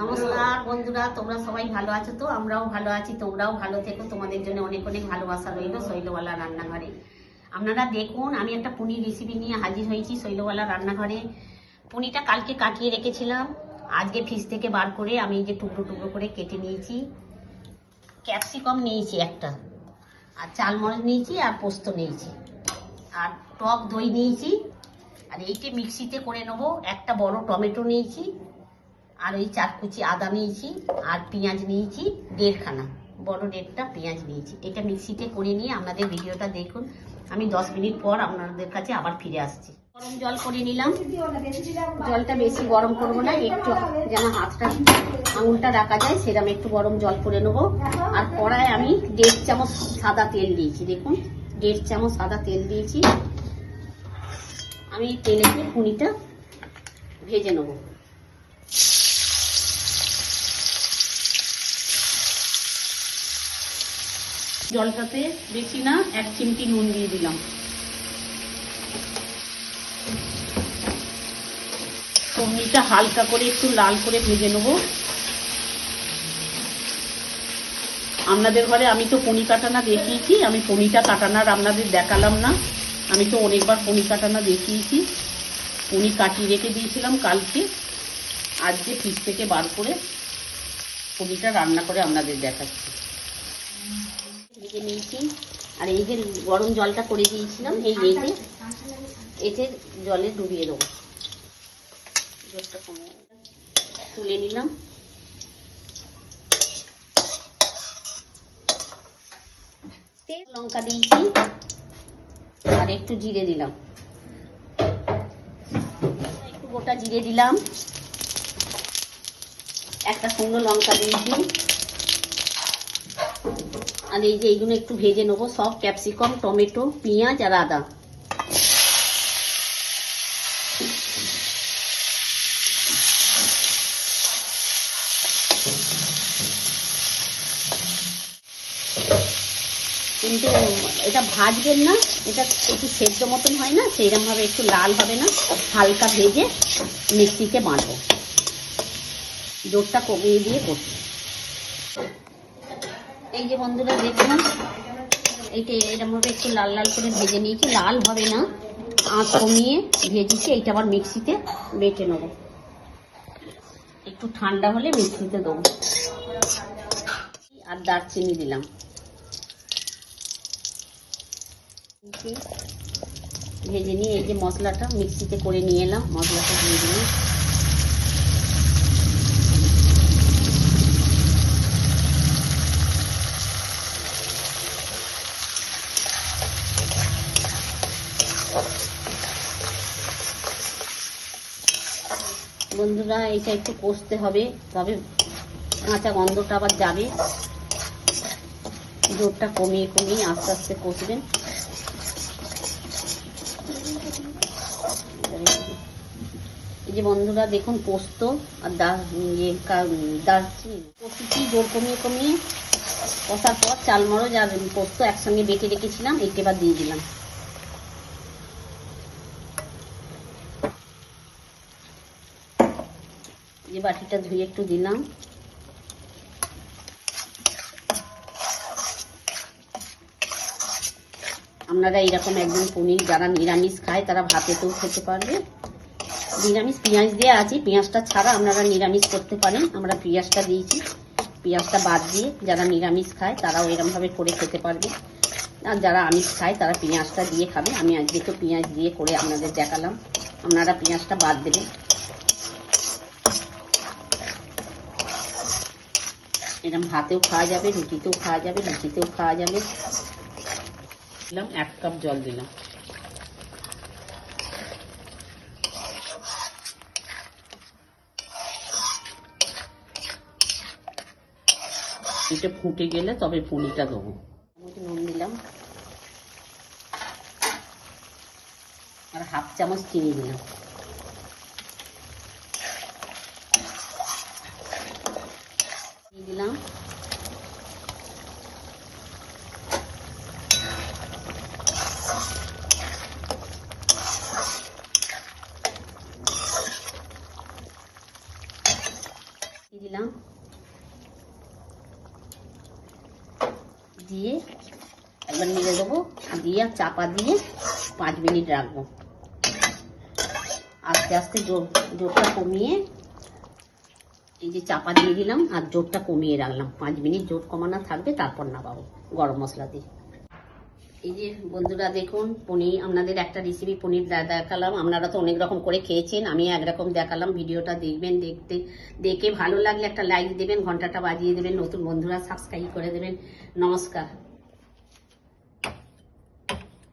নমস্কার বন্ধুরা, তোমরা সবাই ভালো আছো তো? আমরাও ভালো আছি, তোমরাও ভালো থেকো। তোমাদের জন্য অনেক অনেক ভালোবাসা রইল শৈলওয়ালা রান্নাঘরে। আপনারা দেখুন, আমি একটা পনির রেসিপি নিয়ে হাজির হয়েছি শৈলওয়ালা রান্নাঘরে। পনিরটা কালকে কাটিয়ে রেখেছিলাম। আজকে ফ্রিজ থেকে বার করে আমি যে টুকরো টুকরো করে কেটে নিয়েছি। ক্যাপসিকাম নিয়েছি একটা, আর চালমরিচ নিয়েছি, আর পোস্ত নিয়েছি, আর টক দই নিয়েছি। আর এইটি মিক্সিতে করে নেব। একটা বড় টমেটো নিয়েছি। আর ওই চার কুচি আদা নিয়েছি আর পেঁয়াজ নিয়েছি দেড়খানা। বড় দেড়টা পেঁয়াজ নিয়েছি। এটা মিক্সিতে করে নিয়ে আপনাদের ভিডিওটা দেখুন। আমি দশ মিনিট পর আপনাদের কাছে আবার ফিরে আসছি। গরম জল করে নিলাম। জলটা বেশি গরম করব না, একটু যেন হাতটা আঙুলটা রাখা যায়, সেরকম একটু গরম জল করে নেব। আর কড়ায় আমি দেড় চামচ সাদা তেল দিয়েছি, দেখুন। দেড় চামচ সাদা তেল দিয়েছি। আমি তেলেতে পুনিটা ভেজে নেব। জলটাতে বেশি না, এক চিমটি নুন দিয়ে দিলাম। সবজিটা হালকা করে একটু লাল করে ভেজে নেব। আপনাদের ঘরে আমি তো পনি কাটানা দেখিয়েছি, আমি পনিটা কাটানার আপনাদের দেখালাম না। আমি তো অনেকবার পনি কাটানা দেখিয়েছি। পনি কাটিয়ে রেখে দিয়েছিলাম কালকে। আজকে ফ্রিজ থেকে বার করে পনিটা রান্না করে আপনাদের দেখাচ্ছি। ভেজে নিয়েছি। আর এই যে গরম জলটা করে দিয়েছিলাম, এই এইতে এতে জলে ডুবিয়ে দেবো। জলটা কমে তুলে নিলাম। লঙ্কা দিয়েছি। আর একটু জিরে দিলাম। একটু গোটা জিরে দিলাম। একটা শুকনো লঙ্কা দিয়েছি। আর এই যে এইগুলো একটু ভেজে নেব। সব ক্যাপসিকাম, টমেটো, পেঁয়াজ আর আদা। কিন্তু এটা ভাজবেন না, এটা একটু সেদ্ধ মতন হয় না সেইরকম ভাবে একটু লাল হবে না। হালকা ভেজে মিক্সিতে বাঁধবো। জোরটা কমিয়ে দিয়ে করছি এই যে বন্ধুরা দেখুন এইটা এরকম ভাবে একটু লাল লাল করে ভেজে নিয়েছি, লাল হবে না। আঁচ কমিয়ে ভেজেছি, এইটা আবার মিক্সিতে বেটে নেব। একটু ঠান্ডা হলে মিক্সিতে দেবো। আর দারচিনি দিলাম। ভেজে নিয়ে এই যে মশলাটা মিক্সিতে করে নিয়ে এলাম, মশলাটা দিয়ে দিলাম। বন্ধুরা, এটা একটু কষতে হবে, তবে কাঁচা গন্ধটা আবার যাবে। জোরটা কমিয়ে কমিয়ে আস্তে আস্তে কষবেন। এই যে বন্ধুরা, দেখুন পোস্ত আর দা- ইয়ে দারচিনি কষিছি, জোর কমিয়ে কমিয়ে। কষার পর চালমরচ আর পোস্ত একসঙ্গে বেটে রেখেছিলাম এইটা এবার দিয়ে দিলাম। যে বাটিটা ধুয়ে একটু দিলাম। আপনারা এইরকম একদম পনির, যারা নিরামিষ খায়, তারা ভাতেতেও খেতে পারবে। নিরামিষ পেঁয়াজ দিয়ে আছে, পেঁয়াজটা ছাড়া আপনারা নিরামিষ করতে পারেন। আমরা পেঁয়াজটা দিয়েছি। পেঁয়াজটা বাদ দিয়ে যারা নিরামিষ খায়, তারাও এরমভাবে করে খেতে পারবে। আর যারা আমিষ খায়, তারা পেঁয়াজটা দিয়ে খাবে। আমি আজকে তো পেঁয়াজ দিয়ে করে আপনাদের দেখালাম। আপনারা পেঁয়াজটা বাদ দেবেন। এরকম ভাতেও খাওয়া যাবে, রুটিতেও খাওয়া যাবে লুচিতেও খাওয়া যাবে। দিলাম এক কাপ জল দিলাম। এটা ফুটে গেলে তবে পুনিটা দেবো। নুন দিলাম। আর হাফ চামচ চিনি দিলাম দিয়ে দিলাম দিয়ে দিলাম। দিয়ে একবার নেড়ে দেবো দিয়ে চাপা দিয়ে পাঁচ মিনিট রাখব। আস্তে আস্তে জোর জোরটা কমিয়ে এই যে চাপা দিয়ে দিলাম আর জোরটা কমিয়ে রাখলাম। পাঁচ মিনিট জোর কমানো থাকবে, তারপর না নামাবো গরম মশলা দিয়ে। এই যে বন্ধুরা দেখুন, পনির, আপনাদের একটা রেসিপি পনির দেখালাম। আপনারা তো অনেক রকম করে খেয়েছেন, আমি একরকম দেখালাম, ভিডিওটা দেখবেন, দেখতে, দেখে ভালো লাগলে একটা লাইক দেবেন, ঘন্টাটা বাজিয়ে দেবেন, নতুন বন্ধুরা সাবস্ক্রাইব করে দেবেন। নমস্কার।